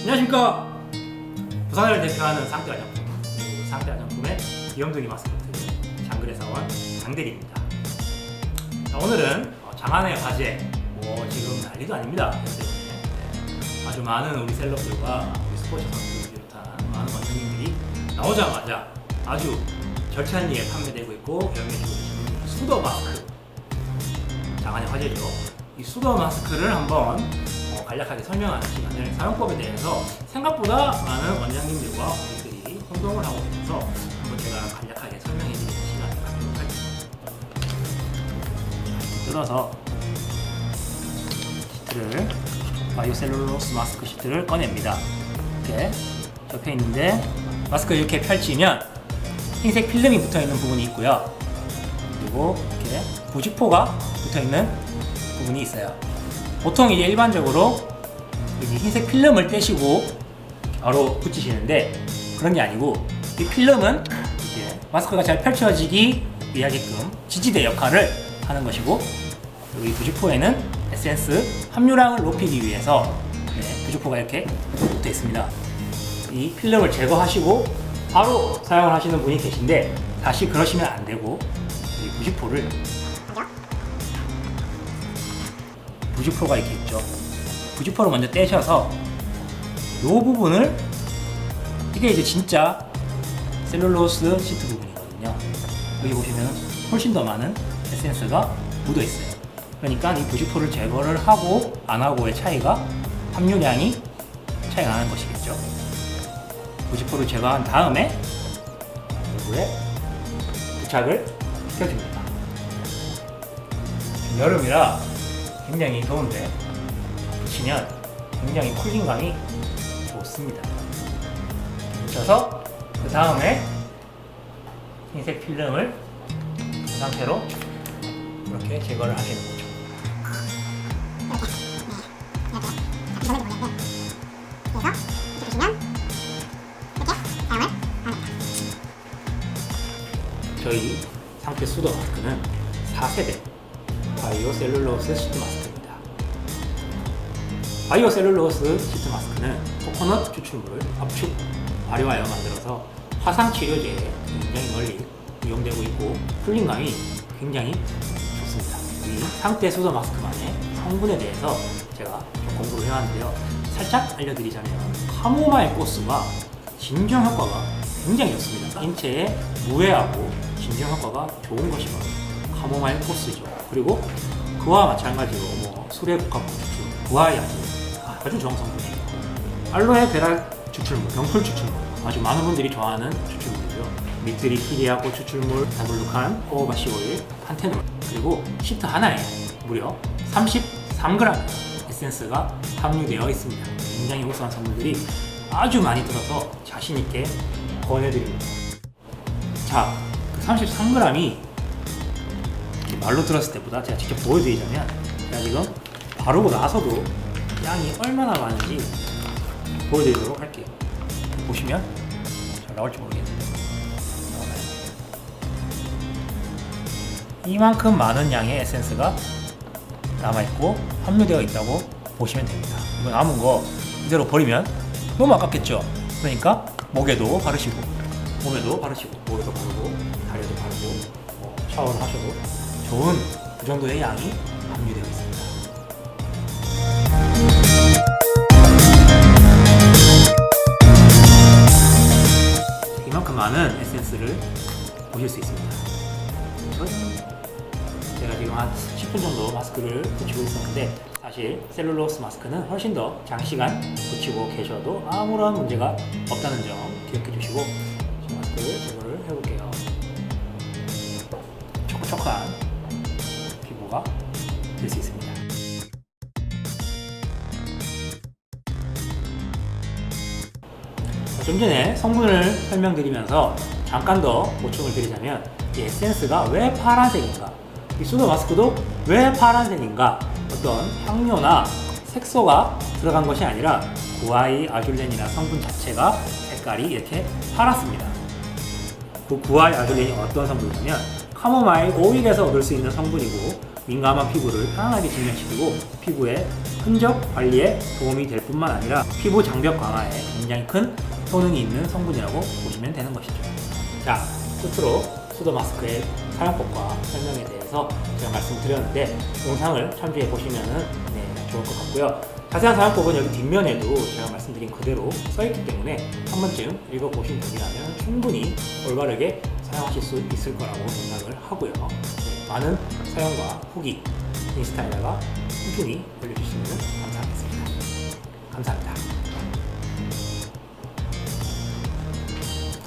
안녕하십니까. 부산을 대표하는 상대 화장품 그리고 상대 화장품의 귀염둥이 마스코트 장글에사원 장대리입니다. 자, 오늘은 어, 장안의 화제 뭐 지금 난리도 아닙니다. 아주 많은 우리 셀럽들과 우리 스포츠 선수들 비롯한 많은 원장님들이 나오자마자 아주 절찬리에 판매되고 있고 경매되고 계시는 수더 마스크 장안의 화제죠. 이 수더 마스크를 한번 어, 간략하게 설명하는 시간을 사용법에 대해서 생각보다 많은 원장님들과 고객들이 혼동을 하고 있어서 한번 제가 간략하게 설명해 드리는 시간을 갖도록 하겠습니다. 뜯어서 시트를 바이오셀룰로스 마스크 시트를 꺼냅니다. 이렇게 옆에 있는데 마스크 이렇게 펼치면 흰색 필름이 붙어 있는 부분이 있고요. 그리고 이렇게 부직포가 붙어 있는 부분이 있어요. 보통 이제 일반적으로 여기 흰색 필름을 떼시고 바로 붙이시는데 그런 게 아니고 이 필름은 이제 마스크가 잘 펼쳐지기 위하게끔 지지대 역할을 하는 것이고 여기 부직포에는 에센스 함유량을 높이기 위해서 네, 부직포가 이렇게 붙어 있습니다. 이 필름을 제거하시고 바로 사용을 하시는 분이 계신데 다시 그러시면 안 되고 이 부직포를 부직포가 이렇게 있죠. 부직포를 먼저 떼셔서 이 부분을 이게 이제 진짜 셀룰로스 시트 부분이거든요. 여기 보시면 훨씬 더 많은 에센스가 묻어 있어요. 그러니까 이 부직포를 제거를 하고 안 하고의 차이가 함유량이 차이가 나는 것이겠죠. 부직포를 제거한 다음에 얼굴에 부착을 시켜줍니다. 여름이라 굉장히 더운데 붙이면 굉장히 쿨링감이 좋습니다. 붙여서 그 다음에 흰색 필름을 그 상태로 이렇게 제거를 하시는 거죠. 저희 상태 수도 마스크는 4세대 바이오 셀룰로스 시트 마스크입니다. 바이오 셀룰로스 시트 마스크는 코코넛 추출물 압축 발효하여 만들어서 화상 치료제에 굉장히 널리 이용되고 있고 쿨링감이 굉장히 좋습니다. 이 상태 수도 마스크만의 성분에 대해서 제가 좀 공부를 해왔는데요. 살짝 알려드리자면 카모마일 꽃수가 진정 효과가 굉장히 좋습니다. 인체에 무해하고 진정 효과가 좋은 것이 바로 카모마일 코스죠. 그리고 그와 마찬가지로 뭐 술의 복합 추출, 구아야지 아주 좋은 성분이에요. 알로에 베라 추출물, 병풀 추출물 아주 많은 분들이 좋아하는 추출물이죠. 미트리 키리아 고 추 출물, 다블루칸, 호바시 오일, 판테놀 그리고 시트 하나에 무려 33g 에센스가 함유되어 있습니다. 굉장히 우수한 성분들이 아주 많이 들어서 자신 있게 권해드립니다. 자, 그 33g이 말로 들었을 때보다 제가 직접 보여드리자면 제가 지금 바르고 나서도 양이 얼마나 많은지 보여드리도록 할게요. 보시면 잘 나올지 모르겠는데? 이만큼 많은 양의 에센스가 남아있고 함유되어 있다고 보시면 됩니다. 이거 남은 거 이대로 버리면 너무 아깝겠죠? 그러니까 목에도 바르시고 몸에도 바르시고 목에도 바르고 다리에도 바르고 뭐 샤워를 하셔도 좋은 그 정도의 양이 함유되어 있습니다. 이만큼 많은 에센스를 보실 수 있습니다. 제가 지금 한 10분 정도 마스크를 붙이고 있었는데 사실 셀룰로스 마스크는 훨씬 더 장시간 붙이고 계셔도 아무런 문제가 없다는 점 기억해 주시고 저 마스크를 제거를 해볼게요. 촉촉한 피부가 될 수 있습니다. 좀 전에 성분을 설명드리면서 잠깐 더 보충을 드리자면 이 에센스가 왜 파란색인가? 이 수도 마스크도 왜 파란색인가? 어떤 향료나 색소가 들어간 것이 아니라 구아이 아줄렌이나 성분 자체가 색깔이 이렇게 파랗습니다. 그 구아이 아줄렌이 어떤 성분이냐면 카모마일 오일에서 얻을 수 있는 성분이고 민감한 피부를 편안하게 진정시키고 피부의 흔적 관리에 도움이 될 뿐만 아니라 피부 장벽 강화에 굉장히 큰 효능이 있는 성분이라고 보시면 되는 것이죠. 자, 끝으로 수도 마스크의 사용법과 설명에 대해서 제가 말씀드렸는데 영상을 참조해 보시면은 네, 좋을 것 같고요. 자세한 사용법은 여기 뒷면에도 제가 말씀드린 그대로 써있기 때문에 한 번쯤 읽어보신 분이라면 충분히 올바르게 사용하실 수 있을 거라고 생각을 하고요. 네, 많은 사용과 후기 인스타에다가 꾸준히 올려주시면 감사하겠습니다. 감사합니다.